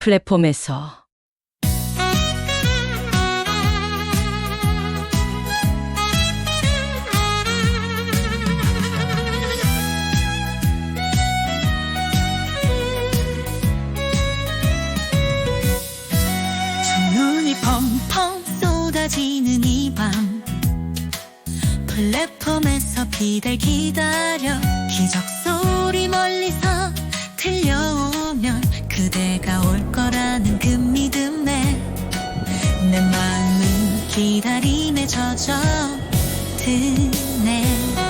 플랫폼에서. 눈이 펑펑 쏟아지는 이 밤. 플랫폼에서 비달 기다려. 기적 소리 멀리서 들려오면 그대가 올 기다림에 젖어 드네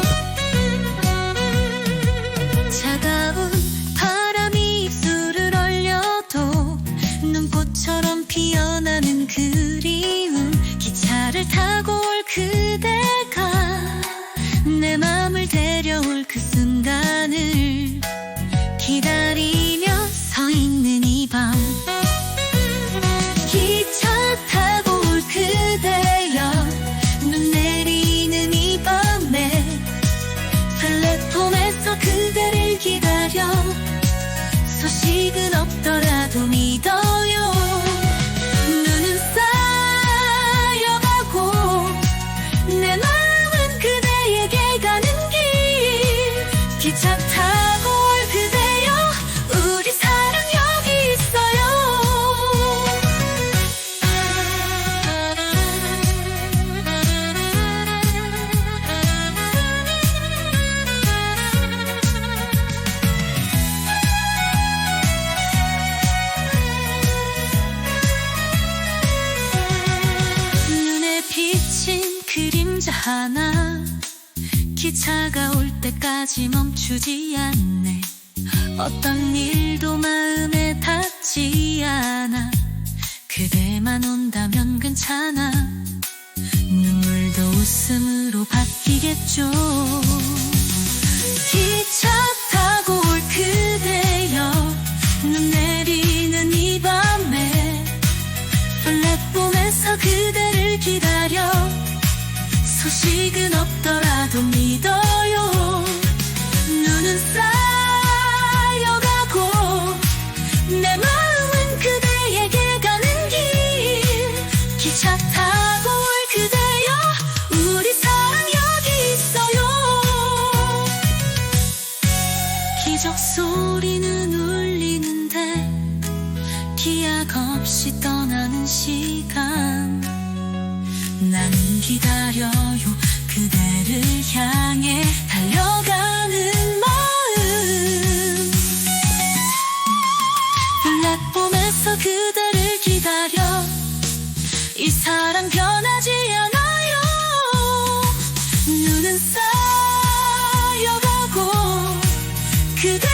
기차 타고 올 그대여 우리 사랑 여기 있어요. 눈에 비친 그림자 하나 기차가 올 때까지 멈추지 않네. 어떤 일도 마음에 닿지 않아. 그대만 온다면 괜찮아. 눈물도 웃음으로 바뀌겠죠 소식은 없더라도 믿어요. 눈은 쌓여 난 기다려요. 그대를 향해 달려가는 마음. 플랫폼에서 그대를 기다려. 이 사랑 변하지 않아요. 눈은 쌓여가고 그대